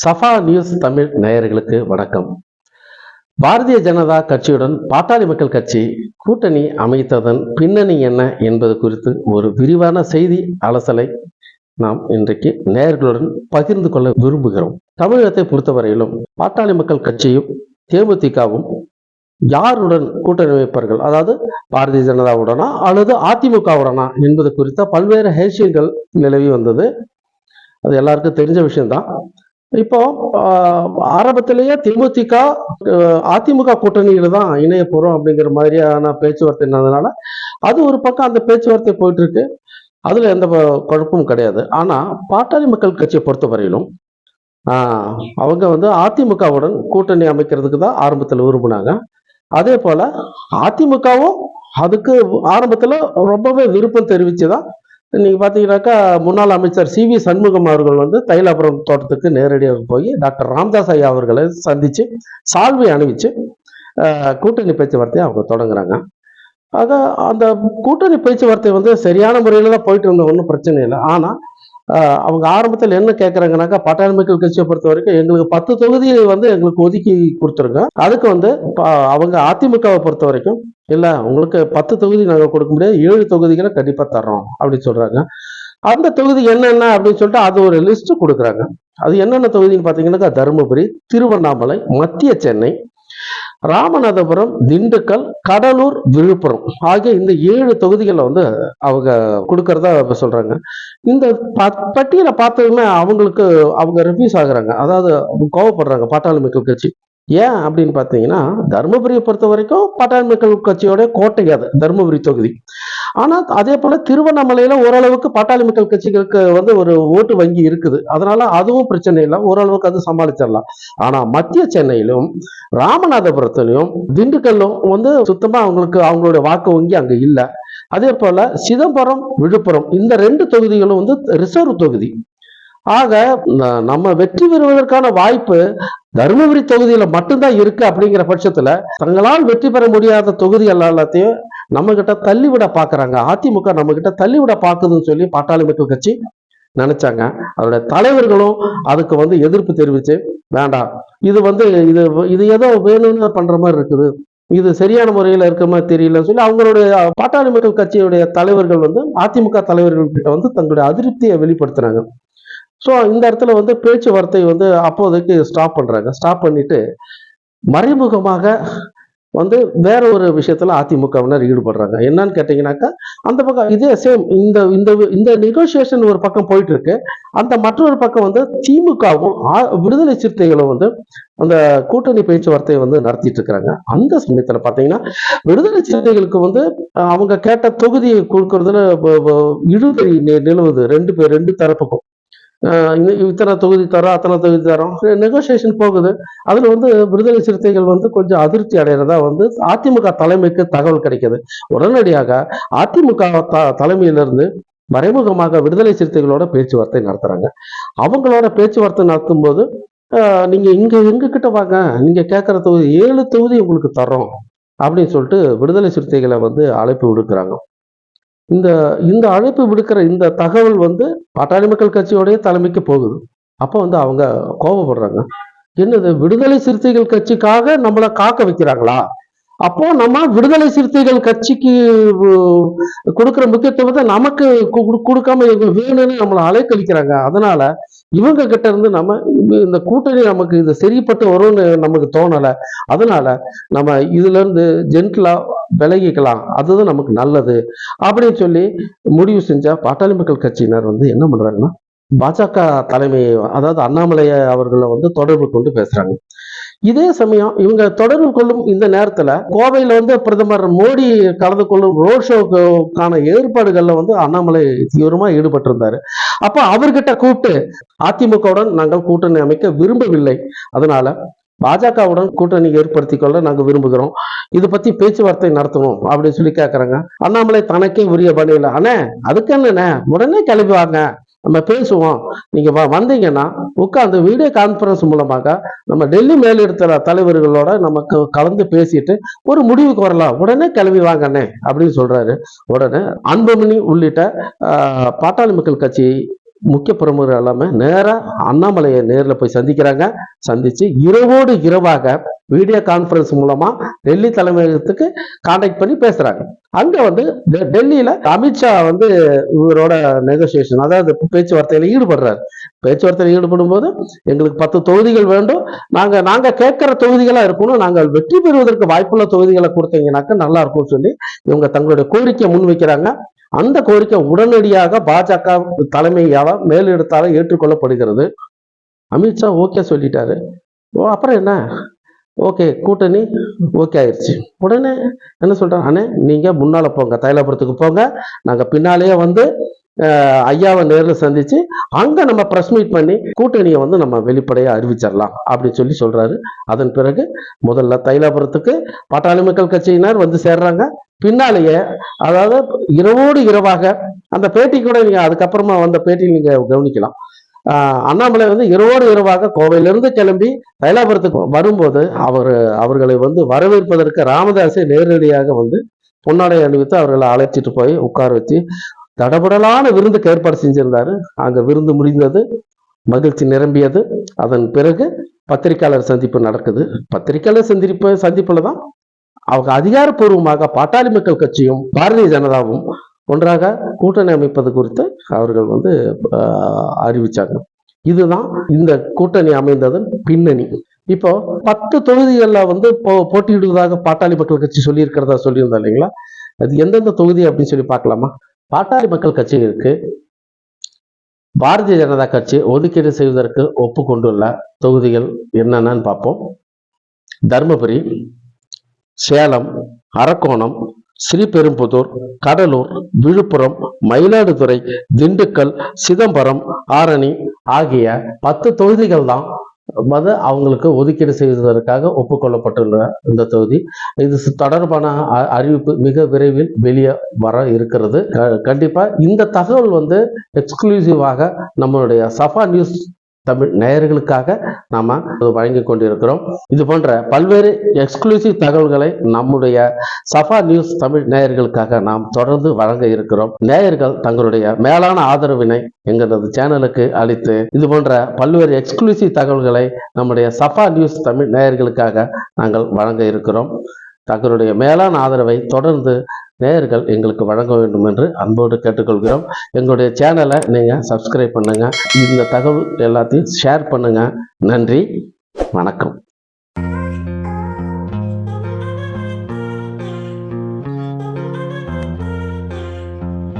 Safa news Tamil நேயர்களுக்கு வணக்கம். பாரதிய ஜனதா கட்சியுடன் பாட்டாளி மக்கள் கட்சி கூட்டணி அமைத்ததன் பின்னணி என்ன என்பது குறித்து ஒரு விரிவான செய்தி அலசலை நாம் இன்றைக்கு நேயர்களுடன் பகிர்ந்து கொள்ள விரும்புகிறோம். தமிழகத்தை பொறுத்தவரையிலும் பாட்டாளி மக்கள் கட்சியும் தேமுதிகவும் யாருடன் கூட்டணி அமைப்பார்கள்? அதாவது பாரதிய ஜனதாவுடனா அல்லது அதிமுகவுடனா என்பது குறித்த பல்வேறு ஹேசியங்கள் நிலவி வந்தது. அது எல்லாருக்கும் தெரிஞ்ச விஷயம்தான். இப்போ ஆரம்பத்திலேயே தேமுதிக அதிமுக கூட்டணியில தான் இணைய போறோம் அப்படிங்கிற மாதிரியான பேச்சுவார்த்தை இருந்ததுனால அது ஒரு பக்கம் அந்த பேச்சுவார்த்தை போயிட்டு இருக்கு அதுல எந்த குழப்பமும் கிடையாது. ஆனா பாட்டாளி மக்கள் கட்சியை பொறுத்தவரையிலும் ஆஹ், அவங்க வந்து அதிமுகவுடன் கூட்டணி அமைக்கிறதுக்கு தான் ஆரம்பத்தில் விரும்பினாங்க. அதே போல அதிமுகவும் அதுக்கு ஆரம்பத்துல ரொம்பவே விருப்பம் தெரிவிச்சு தான் இன்றைக்கி பார்த்தீங்கன்னாக்கா முன்னாள் அமைச்சர் சி வி சண்முகம் அவர்கள் வந்து தைலாபுரம் தோட்டத்துக்கு நேரடியாக போய் டாக்டர் ராம்தாஸ் ஐயா அவர்களை சந்தித்து சால்வை அணிவிச்சு கூட்டணி பேச்சுவார்த்தையை அவங்க தொடங்குறாங்க. ஆக அந்த கூட்டணி பேச்சுவார்த்தை வந்து சரியான முறையில் தான் போயிட்டு இருந்த ஒன்றும் பிரச்சனை இல்லை. ஆனால் அவங்க ஆரம்பத்தில் என்ன கேட்குறாங்கனாக்கா பாட்டாளி மக்கள் கட்சியை பொறுத்த வரைக்கும் எங்களுக்கு பத்து தொகுதியை வந்து எங்களுக்கு ஒதுக்கி கொடுத்துருங்க. அதுக்கு வந்து அவங்க அதிமுகவை பொறுத்த வரைக்கும் இல்லை உங்களுக்கு பத்து தொகுதி நாங்கள் கொடுக்க முடியாது ஏழு தொகுதிகளை கண்டிப்பாக தர்றோம் அப்படின்னு சொல்கிறாங்க அந்த தொகுதி என்னென்ன அப்படின்னு சொல்லிட்டு அது ஒரு லிஸ்ட்டு கொடுக்குறாங்க. அது என்னென்ன தொகுதின்னு பார்த்தீங்கன்னாக்கா தருமபுரி திருவண்ணாமலை மத்திய சென்னை ராமநாதபுரம் திண்டுக்கல் கடலூர் விழுப்புரம் ஆகிய இந்த ஏழு தொகுதிகளை வந்து அவங்க கொடுக்கறதா இப்ப சொல்றாங்க. இந்த பட்டியலை பார்த்ததுமே அவங்களுக்கு அவங்க ரிவ்யூஸ் ஆகுறாங்க. அதாவது அவங்க கோவப்படுறாங்க. பாட்டாளி மக்கள் கட்சி. ஏன் அப்படின்னு பார்த்தீங்கன்னா தருமபுரியை பொறுத்த வரைக்கும் பாட்டாளி மக்கள் கட்சியோட கோட்டை அது தருமபுரி தொகுதி. ஆனால் அதே போல் திருவண்ணாமலையில் ஓரளவுக்கு பாட்டாளி மக்கள் கட்சிகளுக்கு வந்து ஒரு ஓட்டு வங்கி இருக்குது. அதனால அதுவும் பிரச்சனை இல்லை ஓரளவுக்கு அது சமாளிச்சிடலாம். ஆனால் மத்திய சென்னையிலும் ராமநாதபுரத்துலையும் திண்டுக்கல்லும் வந்து சுத்தமாக அவங்களுக்கு அவங்களுடைய வாக்கு வங்கி அங்கே இல்லை. அதே போல் சிதம்பரம் விழுப்புரம் இந்த ரெண்டு தொகுதிகளும் வந்து ரிசர்வ் தொகுதி. ஆக நம்ம வெற்றி பெறுவதற்கான வாய்ப்பு தருமபுரி தொகுதியில மட்டும்தான் இருக்கு அப்படிங்கிற பட்சத்துல தங்களால் வெற்றி பெற முடியாத தொகுதிகள் எல்லாத்தையும் நம்ம கிட்ட தள்ளிவிட பாக்குறாங்க. அதிமுக நம்ம கிட்ட தள்ளிவிட பாக்குதுன்னு சொல்லி பாட்டாளி மக்கள் கட்சி நினைச்சாங்க. அதோட தலைவர்களும் அதுக்கு வந்து எதிர்ப்பு தெரிவிச்சு வேண்டாம் இது வந்து இது இது ஏதோ வேணும்னு பண்ற மாதிரி இருக்குது. இது சரியான முறையில் இருக்க மாதிரி தெரியலன்னு சொல்லி அவங்களுடைய பாட்டாளி மக்கள் கட்சியுடைய தலைவர்கள் வந்து அதிமுக தலைவர்கள் கிட்ட வந்து தங்களுடைய அதிருப்தியை வெளிப்படுத்துறாங்க. ஸோ இந்த இடத்துல வந்து பேச்சுவார்த்தை வந்து அப்போதைக்கு ஸ்டாப் பண்ணுறாங்க ஸ்டாப் பண்ணிட்டு மறைமுகமாக வந்து வேற ஒரு விஷயத்துல அதிமுகவினர் ஈடுபடுறாங்க. என்னன்னு கேட்டீங்கன்னாக்கா அந்த பக்கம் இதே சேம் இந்த இந்த இந்த நெகோசியேஷன் ஒரு பக்கம் போயிட்டு இருக்கு அந்த மற்றொரு பக்கம் வந்து திமுகவும் விடுதலை சிறுத்தைகளும் வந்து அந்த கூட்டணி பேச்சுவார்த்தையை வந்து நடத்திட்டு இருக்கிறாங்க அந்த சமயத்துல பாத்தீங்கன்னா விடுதலை சிறுத்தைகளுக்கு வந்து அவங்க கேட்ட தொகுதியை கொடுக்கறதுல வ- இழுபறி நிலவுது. ரெண்டு பேர் ரெண்டு தரப்புக்கும். இத்தனை தொகுதி தரோம் அத்தனை தொகுதி தரோம் நெகோசியேஷன் போகுது அதில் வந்து விடுதலை சிறுத்தைகள் வந்து கொஞ்சம் அதிருப்தி அடைகிறதா வந்து அதிமுக தலைமைக்கு தகவல் கிடைக்கிது உடனடியாக அதிமுக த- தலைமையிலிருந்து மறைமுகமாக விடுதலை சிறுத்தைகளோட பேச்சுவார்த்தை நடத்துகிறாங்க அவங்களோட பேச்சுவார்த்தை நடத்தும் போது நீங்கள் இங்கே எங்ககிட்ட வாங்க நீங்கள் கேட்குற தொகுதி ஏழு தொகுதி உங்களுக்கு தரோம் அப்படின்னு சொல்லிட்டு விடுதலை சிறுத்தைகளை வந்து அழைப்பு விடுக்கிறாங்க இந்த இந்த அழைப்பு விடுக்கிற இந்த தகவல் வந்து பாட்டாளி மக்கள் கட்சியோடைய தலைமைக்கு போகுது. அப்போ வந்து அவங்க கோபப்படுறாங்க என்னது விடுதலை சிறுத்தைகள் கட்சிக்காக நம்மளை காக்க வைக்கிறாங்களா? அப்போ நம்ம விடுதலை சிறுத்தைகள் கட்சிக்கு கொடுக்குற முக்கியத்துவத்தை நமக்கு கொடுக்காம வேணும்னு நம்மளை அலைக்கழிக்கிறாங்க. அதனால இவங்க கிட்ட இருந்து நம்ம இந்த கூட்டணி நமக்கு இது சரிப்பட்டு வரும்னு நமக்கு தோணல. அதனால நம்ம இதுல இருந்து ஜென்டிலா விலகிக்கலாம். அதுதான் நமக்கு நல்லது. அப்படின்னு சொல்லி முடிவு செஞ்சா பாட்டாளி மக்கள் கட்சியினர் வந்து என்ன பண்றாங்கன்னா பாஜக தலைமை அதாவது அண்ணாமலைய அவர்களை வந்து தொடர்பு கொண்டு பேசுறாங்க. இதே சமயம் இவங்க தொடர்பு கொள்ளும் இந்த நேரத்தில் கோவையில் வந்து பிரதமர் மோடி கலந்து கொள்ளும் ரோட் ஷோக்கான ஏற்பாடுகளில் வந்து அண்ணாமலை தீவிரமாக ஈடுபட்டிருந்தாரு. அப்போ அவர்கிட்ட கூப்பிட்டு அதிமுகவுடன் நாங்கள் கூட்டணி அமைக்க விரும்பவில்லை. அதனால பாஜகவுடன் கூட்டணி ஏற்படுத்தி கொள்ள நாங்கள் விரும்புகிறோம். இது பற்றி பேச்சுவார்த்தை நடத்தணும் அப்படின்னு சொல்லி கேட்குறாங்க அண்ணாமலை தனக்கே உரிய பணியில அண்ணே அதுக்கு என்னண்ணே? உடனே கிளம்பி வாங்க. நம்ம பேசுவோம். நீங்க வ- வந்தீங்கன்னா உட்காந்து வீடியோ கான்பரன்ஸ் மூலமாக நம்ம டெல்லி மேலிடத்துல தலைவர்களோட நமக்கு கலந்து பேசிட்டு ஒரு முடிவுக்கு வரலாம். உடனே கிளம்பி வாங்கண்ணே அப்படின்னு சொல்றாரு. உடனே அன்புமணி உள்ளிட்ட பாட்டாளி மக்கள் கட்சி முக்கிய பிரமுகர் எல்லாமே நேராக அண்ணாமலையை நேரில் போய் சந்திக்கிறாங்க. சந்தித்து இரவோடு இரவாக வீடியோ கான்ஃபரன்ஸ் மூலமாக டெல்லி தலைமையகத்துக்கு கான்டாக்ட் பண்ணி பேசுகிறாங்க அங்கே வந்து டெ- அமித்ஷா வந்து இவரோட நெகோசியேஷன் அதாவது பேச்சுவார்த்தையில் ஈடுபடுறாரு. பேச்சுவார்த்தையில் ஈடுபடும் போது எங்களுக்கு பத்து தொகுதிகள் வேண்டும். நாங்கள் நாங்கள் கேட்குற தொகுதிகளாக இருக்கணும். நாங்கள் வெற்றி பெறுவதற்கு வாய்ப்புள்ள தொகுதிகளை கொடுத்தீங்கன்னாக்க நல்லா இருக்கும்னு சொல்லி இவங்க தங்களுடைய கோரிக்கையை முன் வைக்கிறாங்க அந்த கோரிக்கை உடனடியாக பாஜக தலைமையால மேலிடத்தால ஏற்றுக்கொள்ளப்படுகிறது. அமித்ஷா ஓகே சொல்லிட்டாரு. ஓ அப்புறம் என்ன? ஓகே கூட்டணி ஓகே ஆயிடுச்சு உடனே என்ன சொல்றாங்க அண்ணே நீங்க முன்னால போங்க தைலாபுரத்துக்கு போங்க. நாங்க பின்னாலேயே வந்து ஐயாவை நேரில் சந்திச்சு அங்க நம்ம ப்ரெஸ் மீட் பண்ணி கூட்டணியை வந்து நம்ம வெளிப்படையாக அறிவிச்சிடலாம் அப்படின்னு சொல்லி சொல்றாரு. அதன் பிறகு முதல்ல தைலாபுரத்துக்கு பாட்டாளி மக்கள் கட்சியினர் வந்து சேர்றாங்க. பின்னாலேயே அதாவது இரவோடு இரவாக அந்த பேட்டி கூட நீங்கள் அதுக்கப்புறமா வந்த பேட்டியில் நீங்கள் கவனிக்கலாம். அண்ணாமலை வந்து இரவோடு இரவாக கோவையிலிருந்து கிளம்பி தைலாபுரத்துக்கு வரும்போது அவர் அவர்களை வந்து வரவேற்பதற்கு ராமதாஸை நேரடியாக வந்து பொன்னாடை அணிவித்து அவர்களை அழைச்சிட்டு போய் உட்கார வச்சு தடபடலான விருந்துக்கு ஏற்பாடு செஞ்சிருந்தாரு. அங்கே விருந்து முடிந்தது மகிழ்ச்சி நிரம்பியது. அதன் பிறகு பத்திரிக்கையாளர் சந்திப்பு நடக்குது. பத்திரிக்கையாளர் சந்திப்பு சந்திப்பில் தான் அவங்க அதிகாரப்பூர்வமாக பாட்டாளி மக்கள் கட்சியும் பாரதிய ஜனதாவும் ஒன்றாக கூட்டணி அமைப்பது குறித்து அவர்கள் வந்து அறிவிச்சாங்க. இதுதான் இந்த கூட்டணி அமைந்ததன் பின்னணி. இப்போ பத்து தொகுதிகளில் வந்து போ- போட்டியிடுவதாக பாட்டாளி மக்கள் கட்சி சொல்லியிருக்கிறதா சொல்லியிருந்தா இல்லைங்களா? அது எந்தெந்த தொகுதி அப்படின்னு சொல்லி பார்க்கலாமா? பாட்டாளி மக்கள் கட்சி இருக்கு பாரதிய ஜனதா கட்சி ஒதுக்கீடு செய்வதற்கு ஒப்புக்கொண்டுள்ள தொகுதிகள் என்னென்னு பார்ப்போம். தருமபுரி சேலம் அரக்கோணம் ஸ்ரீபெரும்புதூர் கடலூர் விழுப்புரம் மயிலாடுதுறை திண்டுக்கல் சிதம்பரம் ஆரணி ஆகிய பத்து தொகுதிகள் தான் வந்து அவங்களுக்கு ஒதுக்கீடு செய்வதற்காக ஒப்புக்கொள்ளப்பட்டுள்ள இந்த தொகுதி. இது தொடர்பான அறிவிப்பு மிக விரைவில் வெளியே வர இருக்கிறது. க- இந்த தகவல் வந்து எக்ஸ்க்ளூசிவாக நம்மளுடைய சஃபா நியூஸ் தமிழ் நேயர்களுக்காக நாம வழங்கி கொண்டிருக்கிறோம். இது போன்ற பல்வேறு எக்ஸ்க்ளூசிவ் தகவல்களை நம்முடைய சஃபா நியூஸ் தமிழ் நேயர்களுக்காக நாம் தொடர்ந்து வழங்க இருக்கிறோம். நேயர்கள் தங்களுடைய மேலான ஆதரவினை எங்களது சேனலுக்கு அளித்து இது போன்ற பல்வேறு எக்ஸ்க்ளூசிவ் தகவல்களை நம்முடைய சஃபா நியூஸ் தமிழ் நேயர்களுக்காக நாங்கள் வழங்க இருக்கிறோம். தங்களுடைய மேலான ஆதரவை தொடர்ந்து நேயர்கள் எங்களுக்கு வழங்க வேண்டும் என்று அன்போடு கேட்டுக்கொள்கிறோம். எங்களுடைய சேனலை நீங்கள் சப்ஸ்கிரைப் பண்ணுங்கள் இந்த தகவல் எல்லாத்தையும் ஷேர் பண்ணுங்கள் நன்றி. வணக்கம்.